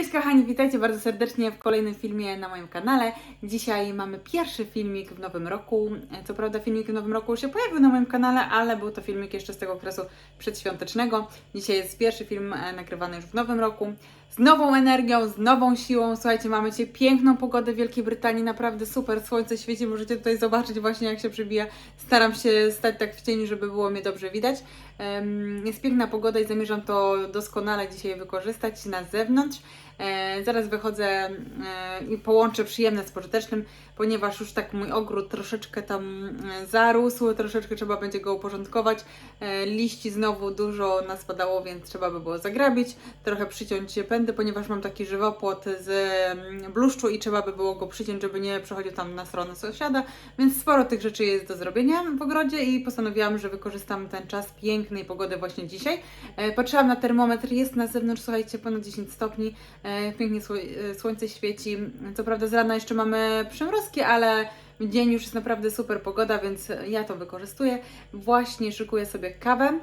Cześć kochani, witajcie bardzo serdecznie w kolejnym filmie na moim kanale. Dzisiaj mamy pierwszy filmik w nowym roku. Co prawda filmik w nowym roku już się pojawił na moim kanale, ale był to filmik jeszcze z tego okresu przedświątecznego. Dzisiaj jest pierwszy film e, nagrywany już w nowym roku. Z nową energią, z nową siłą. Słuchajcie, mamy dzisiaj piękną pogodę w Wielkiej Brytanii, naprawdę super, słońce świeci, możecie tutaj zobaczyć właśnie jak się przybija. Staram się stać tak w cieniu, żeby było mnie dobrze widać. Jest piękna pogoda i zamierzam to doskonale dzisiaj wykorzystać na zewnątrz. E, Zaraz wychodzę e, i połączę przyjemne z pożytecznym, ponieważ już tak mój ogród troszeczkę tam e, zarósł, troszeczkę trzeba będzie go uporządkować. Liści znowu dużo naspadało, więc trzeba by było zagrabić, trochę przyciąć pędy, ponieważ mam taki żywopłot z mm, bluszczu i trzeba by było go przyciąć, żeby nie przechodził tam na stronę sąsiada, więc sporo tych rzeczy jest do zrobienia w ogrodzie i postanowiłam, że wykorzystam ten czas pięknej pogody właśnie dzisiaj. Patrzyłam na termometr, jest na zewnątrz, słuchajcie, ponad 10 stopni, pięknie sło- e, słońce świeci. Co prawda z rana jeszcze mamy przymrozki, ale w dzień już jest naprawdę super pogoda, więc ja to wykorzystuję. Właśnie szykuję sobie kawę.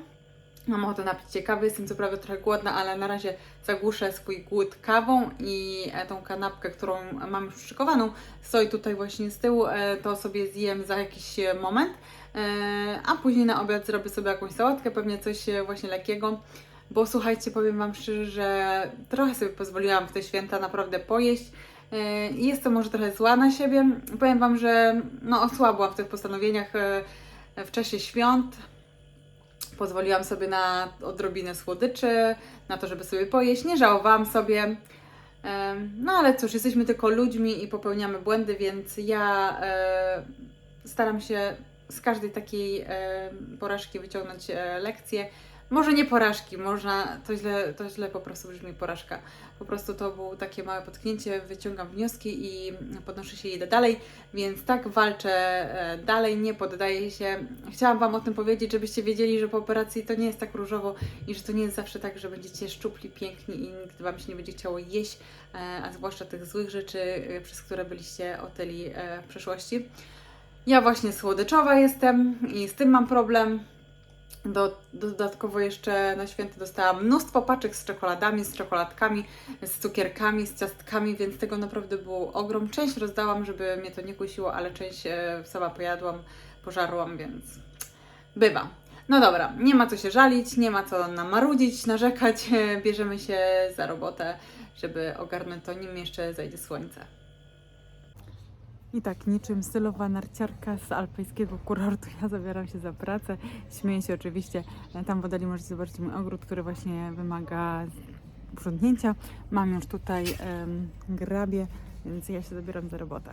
Mam ochotę napić się kawy, jestem co prawda trochę głodna, ale na razie zagłuszę swój głód kawą i e, tą kanapkę, którą mam już szykowaną, stoi tutaj właśnie z tyłu, e, to sobie zjem za jakiś e, moment, E, a później na obiad zrobię sobie jakąś sałatkę, pewnie coś e, właśnie lekkiego, bo słuchajcie, powiem Wam szczerze, że trochę sobie pozwoliłam w te święta naprawdę pojeść, i Jest to może trochę zła na siebie. Powiem Wam, że no, osłabłam w tych postanowieniach e, w czasie świąt. Pozwoliłam sobie na odrobinę słodyczy, na to, żeby sobie pojeść. Nie żałowałam sobie. Em, No ale cóż, jesteśmy tylko ludźmi i popełniamy błędy, więc ja staram się z każdej takiej porażki wyciągnąć lekcję. Może nie porażki, można, to źle, to źle po prostu brzmi porażka. Po prostu to było takie małe potknięcie, wyciągam wnioski i podnoszę się i idę dalej, więc tak walczę e, dalej, nie poddaję się. Chciałam Wam o tym powiedzieć, żebyście wiedzieli, że po operacji to nie jest tak różowo i że to nie jest zawsze tak, że będziecie szczupli, piękni i nigdy Wam się nie będzie chciało jeść, e, a zwłaszcza tych złych rzeczy, e, przez które byliście otyli w przeszłości. Ja właśnie słodyczowa jestem i z tym mam problem. Do, dodatkowo jeszcze na święty dostałam mnóstwo paczek z czekoladami, z czekoladkami, z cukierkami, z ciastkami, więc tego naprawdę było ogrom. Część rozdałam, żeby mnie to nie kusiło, ale część e, sama pojadłam, pożarłam, więc bywa. No dobra, nie ma co się żalić, nie ma co namarudzić, narzekać. Bierzemy się za robotę, żeby ogarnąć to, nim jeszcze zajdzie słońce. I tak, niczym stylowa narciarka z alpejskiego kurortu, ja zabieram się za pracę. Śmieję się oczywiście. Tam w oddali możecie zobaczyć mój ogród, który właśnie wymaga uprzątnięcia. Mam już tutaj grabie, więc ja się zabieram za robotę.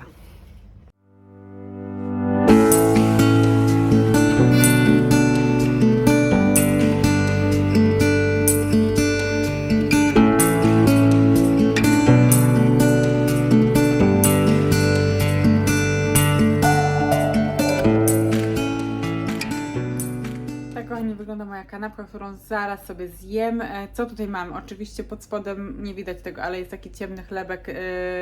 Kanapka, którą zaraz sobie zjem. E, Co tutaj mam? Oczywiście pod spodem nie widać tego, ale jest taki ciemny chlebek e,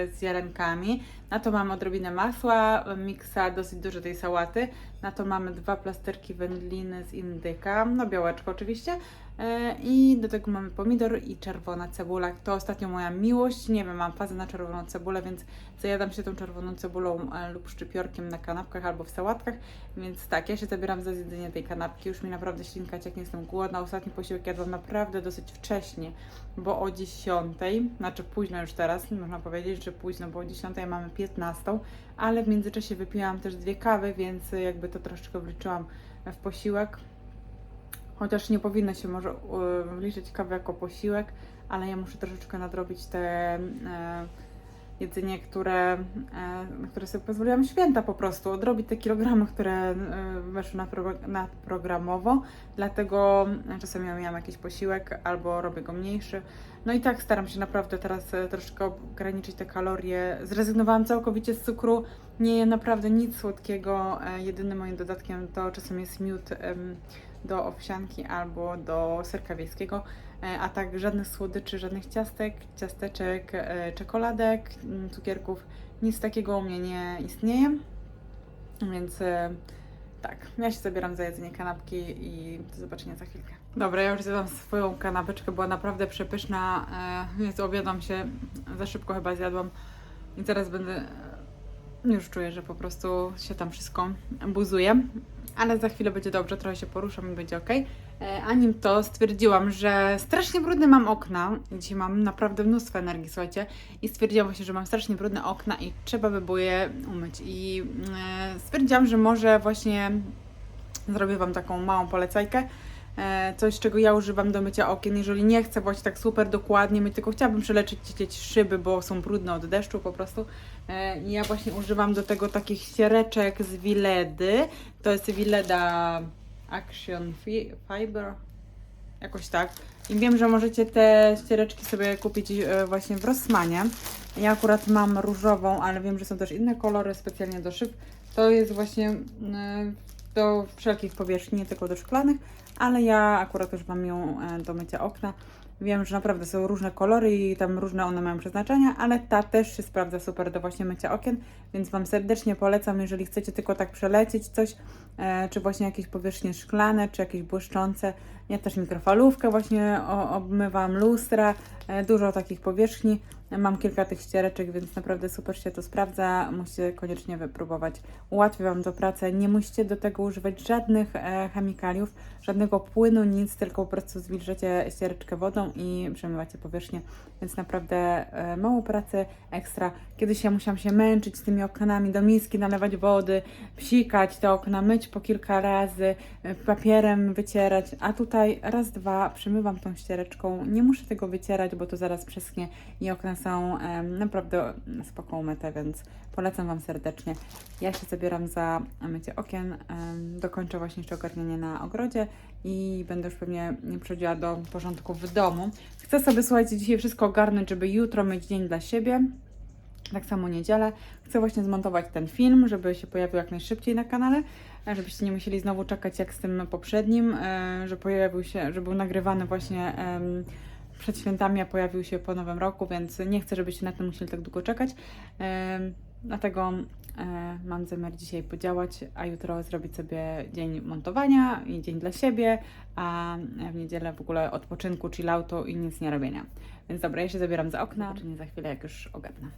z ziarenkami. Na to mamy odrobinę masła, miksa dosyć dużo tej sałaty. Na to mamy dwa plasterki wędliny z indyka, no białeczko oczywiście. E, I do tego mamy pomidor i czerwona cebula. To ostatnio moja miłość. Nie wiem, mam fazę na czerwoną cebulę, więc zajadam się tą czerwoną cebulą e, lub szczypiorkiem na kanapkach albo w sałatkach. Więc tak, ja się zabieram za zjedzenie tej kanapki. Już mi naprawdę ślinka cieknie, jestem głodna. Ostatni posiłek jadłam naprawdę dosyć wcześnie, bo o 10, znaczy późno już teraz, można powiedzieć, że późno, bo o 10 mamy 15, ale w międzyczasie wypiłam też dwie kawy, więc jakby to troszeczkę wliczyłam w posiłek. Chociaż nie powinno się może y, liczyć kawy jako posiłek, ale ja muszę troszeczkę nadrobić te e, jedzenie, które, e, na które sobie pozwoliłam święta po prostu, odrobić te kilogramy, które e, weszły nadprogramowo, dlatego czasami ja miałam jakiś posiłek albo robię go mniejszy. No i tak staram się naprawdę teraz e, troszeczkę ograniczyć te kalorie. Zrezygnowałam całkowicie z cukru, nie jem naprawdę nic słodkiego. E, Jedynym moim dodatkiem to czasem jest miód do owsianki albo do serka wiejskiego, e, a tak żadnych słodyczy, żadnych ciastek, ciasteczek, e, czekoladek, mm, cukierków, nic takiego u mnie nie istnieje. Więc e, tak, ja się zabieram za jedzenie kanapki i do zobaczenia za chwilkę. Dobra, ja już zjadłam swoją kanapeczkę, była naprawdę przepyszna. E, Jezu, obiadam się, za szybko chyba zjadłam i teraz będę, e, już czuję, że po prostu się tam wszystko buzuje, ale za chwilę będzie dobrze, trochę się poruszam i będzie ok. A nim to stwierdziłam, że strasznie brudne mam okna. Dzisiaj mam naprawdę mnóstwo energii, słuchajcie. I stwierdziłam właśnie, że mam strasznie brudne okna i trzeba by było je umyć. I e, stwierdziłam, że może właśnie zrobię Wam taką małą polecajkę. E, Coś, czego ja używam do mycia okien, jeżeli nie chcę właśnie tak super dokładnie myć, tylko chciałabym przeleczyć szyby, bo są brudne od deszczu po prostu. E, ja właśnie używam do tego takich ściereczek z Wiledy. To jest Wileda Action Fi- Fiber, jakoś tak. I wiem, że możecie te ściereczki sobie kupić e, właśnie w Rossmanie. Ja akurat mam różową, ale wiem, że są też inne kolory specjalnie do szyb. To jest właśnie do wszelkich powierzchni, nie tylko do szklanych, ale ja akurat już mam ją e, do mycia okna. Wiem, że naprawdę są różne kolory i tam różne one mają przeznaczenia, ale ta też się sprawdza super do właśnie mycia okien, więc Wam serdecznie polecam, jeżeli chcecie tylko tak przelecieć coś, e, czy właśnie jakieś powierzchnie szklane, czy jakieś błyszczące. Ja też mikrofalówkę właśnie obmywam, lustra, e, dużo takich powierzchni. Mam kilka tych ściereczek, więc naprawdę super się to sprawdza. Musicie koniecznie wypróbować. Ułatwi Wam to pracę. Nie musicie do tego używać żadnych e, chemikaliów, żadnego płynu, nic, tylko po prostu zwilżecie ściereczkę wodą i przemywacie powierzchnię. Więc naprawdę e, mało pracy, ekstra. Kiedyś ja musiałam się męczyć z tymi oknami, do miski nalewać wody, psikać te okna, myć po kilka razy, e, papierem wycierać, a tutaj raz, dwa przemywam tą ściereczką. Nie muszę tego wycierać, bo to zaraz przeschnie i okna są naprawdę spoko umyte, więc polecam Wam serdecznie. Ja się zabieram za mycie okien, dokończę właśnie jeszcze ogarnianie na ogrodzie i będę już pewnie przechodziła do porządku w domu. Chcę sobie, słuchajcie, dzisiaj wszystko ogarnąć, żeby jutro mieć dzień dla siebie. Tak samo niedzielę. Chcę właśnie zmontować ten film, żeby się pojawił jak najszybciej na kanale, żebyście nie musieli znowu czekać jak z tym poprzednim, e, że pojawił się, że był nagrywany właśnie przed świętami, a pojawił się po nowym roku, więc nie chcę, żebyście na to musieli tak długo czekać. Dlatego mam zamiar dzisiaj podziałać, a jutro zrobić sobie dzień montowania i dzień dla siebie, a w niedzielę w ogóle odpoczynku, chilloutu i nic nie robienia. Więc dobra, ja się zabieram za okna, czy nie za chwilę, jak już ogarnę.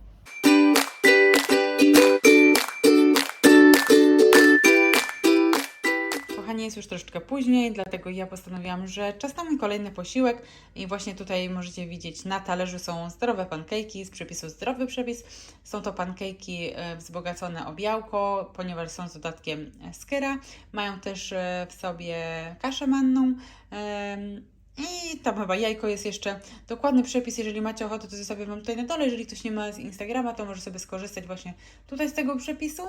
Kochani, jest już troszeczkę później, dlatego ja postanowiłam, że czas na mój kolejny posiłek i właśnie tutaj możecie widzieć na talerzu są zdrowe pankejki z przepisu zdrowy przepis. Są to pankejki e, wzbogacone o białko, ponieważ są z dodatkiem skyra. Mają też e, w sobie kaszę manną. I tam chyba jajko jest jeszcze. Dokładny przepis, jeżeli macie ochotę, to zostawię Wam tutaj na dole. Jeżeli ktoś nie ma z Instagrama, to może sobie skorzystać właśnie tutaj z tego przepisu.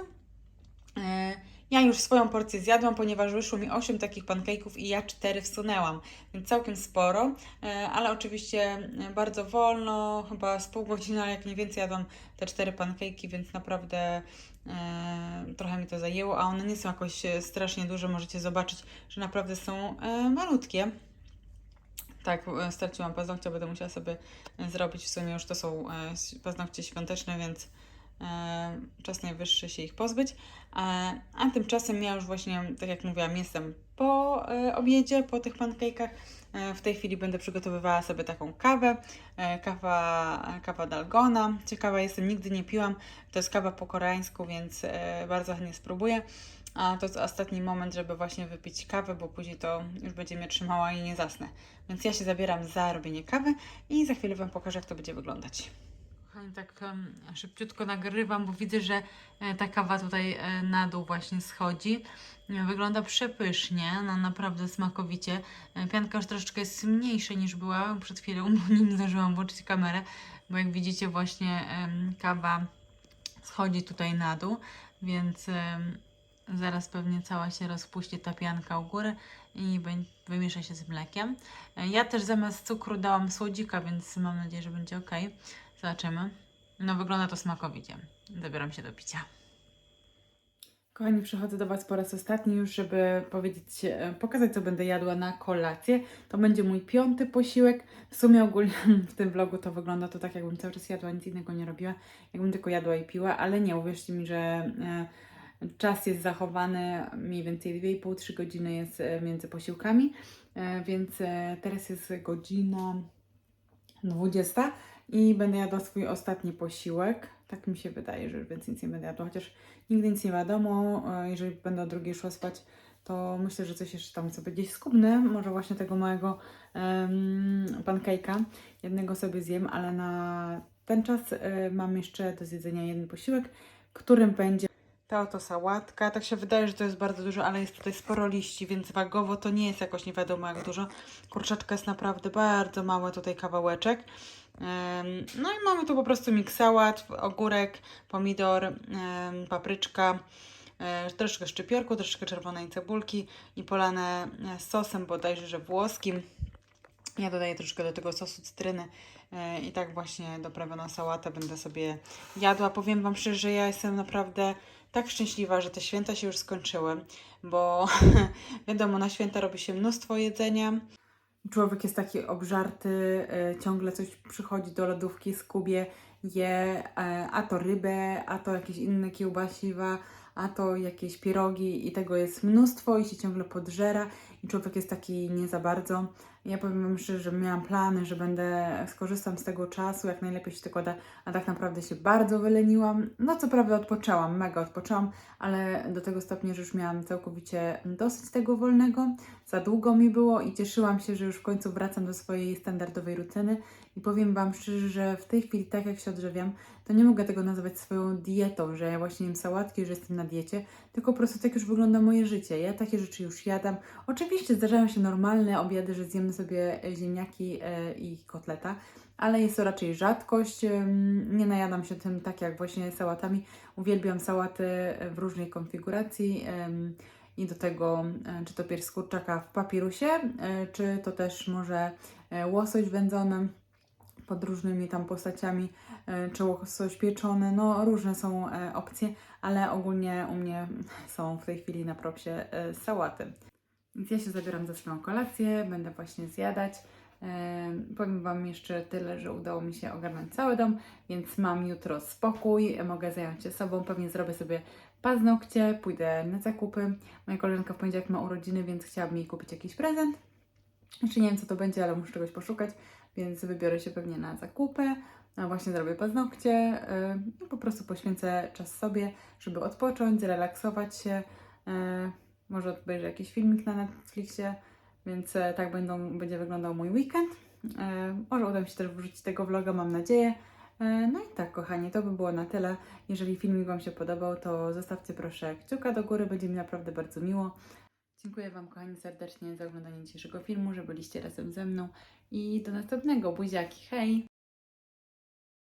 E, Ja już swoją porcję zjadłam, ponieważ wyszło mi 8 takich pancake'ów i ja 4 wsunęłam, więc całkiem sporo, e, ale oczywiście e, bardzo wolno, chyba z pół godziny, ale jak nie więcej jadłam te 4 pancake'i, więc naprawdę e, trochę mi to zajęło, a one nie są jakoś strasznie duże, możecie zobaczyć, że naprawdę są malutkie. Tak, straciłam paznokcie, będę musiała sobie zrobić. W sumie już to są paznokcie świąteczne, więc czas najwyższy się ich pozbyć. E, a tymczasem ja już właśnie, tak jak mówiłam, jestem po e, obiedzie, po tych pancake'ach. E, w tej chwili będę przygotowywała sobie taką kawę. E, kawa, kawa Dalgona. Ciekawa jestem, nigdy nie piłam. To jest kawa po koreańsku, więc e, bardzo chętnie spróbuję. A to jest ostatni moment, żeby właśnie wypić kawę, bo później to już będzie mnie trzymała i nie zasnę. Więc ja się zabieram za robienie kawy i za chwilę Wam pokażę, jak to będzie wyglądać. Kochani, tak em, szybciutko nagrywam, bo widzę, że e, ta kawa tutaj e, na dół właśnie schodzi. E, Wygląda przepysznie, no naprawdę smakowicie. E, Pianka już troszeczkę jest mniejsza niż była przed chwilą, bo nie zdążyłam włączyć kamerę, bo jak widzicie właśnie em, kawa schodzi tutaj na dół, więc em, zaraz pewnie cała się rozpuści ta pianka u góry i wymiesza się z mlekiem. E, Ja też zamiast cukru dałam słodzika, więc mam nadzieję, że będzie ok. Zobaczymy. No wygląda to smakowicie. Zabieram się do picia. Kochani, przychodzę do Was po raz ostatni już, żeby powiedzieć, e, pokazać, co będę jadła na kolację. To będzie mój piąty posiłek. W sumie ogólnie w tym vlogu to wygląda to tak, jakbym cały czas jadła, nic innego nie robiła. Jakbym tylko jadła i piła, ale nie, uwierzcie mi, że, e, czas jest zachowany, mniej więcej 2,5-3 godziny jest e, między posiłkami, więc teraz jest godzina 20 i będę jadła swój ostatni posiłek. Tak mi się wydaje, że więcej nic nie będę jadła, chociaż nigdy nic nie wiadomo. E, Jeżeli będę o drugiej szła spać, to myślę, że coś jeszcze tam sobie gdzieś skubnę. Może właśnie tego małego um, pancake'a. Jednego sobie zjem, ale na ten czas e, mam jeszcze do zjedzenia jeden posiłek, którym będzie ta oto sałatka. Tak się wydaje, że to jest bardzo dużo, ale jest tutaj sporo liści, więc wagowo to nie jest jakoś nie wiadomo jak dużo. Kurczaczka jest naprawdę bardzo mały tutaj kawałeczek. No i mamy tu po prostu mix sałat, ogórek, pomidor, papryczka, e, troszkę szczypiorku, troszkę czerwonej cebulki i polane e, sosem bodajże, że włoskim. Ja dodaję troszkę do tego sosu cytryny e, i tak właśnie doprawioną sałatę będę sobie jadła. Powiem Wam szczerze, że ja jestem naprawdę tak szczęśliwa, że te święta się już skończyły, bo wiadomo, na święta robi się mnóstwo jedzenia. Człowiek jest taki obżarty, e, ciągle coś przychodzi do lodówki, skubie, je, e, a to rybę, a to jakieś inne kiełbasiwa, a to jakieś pierogi i tego jest mnóstwo i się ciągle podżera i człowiek jest taki nie za bardzo. Ja powiem Wam szczerze, że miałam plany, że będę, skorzystam z tego czasu, jak najlepiej się tylko da, a tak naprawdę się bardzo wyleniłam. No co prawda odpoczęłam, mega odpoczęłam, ale do tego stopnia, że już miałam całkowicie dosyć tego wolnego. Za długo mi było i cieszyłam się, że już w końcu wracam do swojej standardowej rutyny i powiem Wam szczerze, że w tej chwili, tak jak się odżywiam, to nie mogę tego nazywać swoją dietą, że ja właśnie jem sałatki, że jestem na diecie, tylko po prostu tak już wygląda moje życie. Ja takie rzeczy już jadam. Oczywiście zdarzają się normalne obiady, że zjemy sobie e, ziemniaki e, i kotleta, ale jest to raczej rzadkość. Nie najadam się tym tak jak właśnie sałatami. Uwielbiam sałaty e, w różnej konfiguracji. I do tego, czy to pierś kurczaka w papirusie, czy to też może łosoś wędzony pod różnymi tam postaciami, czy łosoś pieczony, no różne są opcje, ale ogólnie u mnie są w tej chwili na propsie sałaty. Więc ja się zabieram za swoją kolację, będę właśnie zjadać. E, powiem Wam jeszcze tyle, że udało mi się ogarnąć cały dom, więc mam jutro spokój, mogę zająć się sobą, pewnie zrobię sobie paznokcie, pójdę na zakupy. Moja koleżanka w poniedziałek ma urodziny, więc chciałabym jej kupić jakiś prezent. Jeszcze nie wiem, co to będzie, ale muszę czegoś poszukać, więc wybiorę się pewnie na zakupy. A właśnie zrobię paznokcie yy, po prostu poświęcę czas sobie, żeby odpocząć, zrelaksować się. Yy, może obejrzę jakiś filmik na Netflixie, więc e, tak będą, będzie wyglądał mój weekend. E, może uda mi się też wrzucić tego vloga, mam nadzieję. E, No i tak, kochani, to by było na tyle. Jeżeli filmik Wam się podobał, to zostawcie proszę kciuka do góry, będzie mi naprawdę bardzo miło. Dziękuję Wam, kochani, serdecznie za oglądanie dzisiejszego filmu, że byliście razem ze mną i do następnego. Buziaki, hej!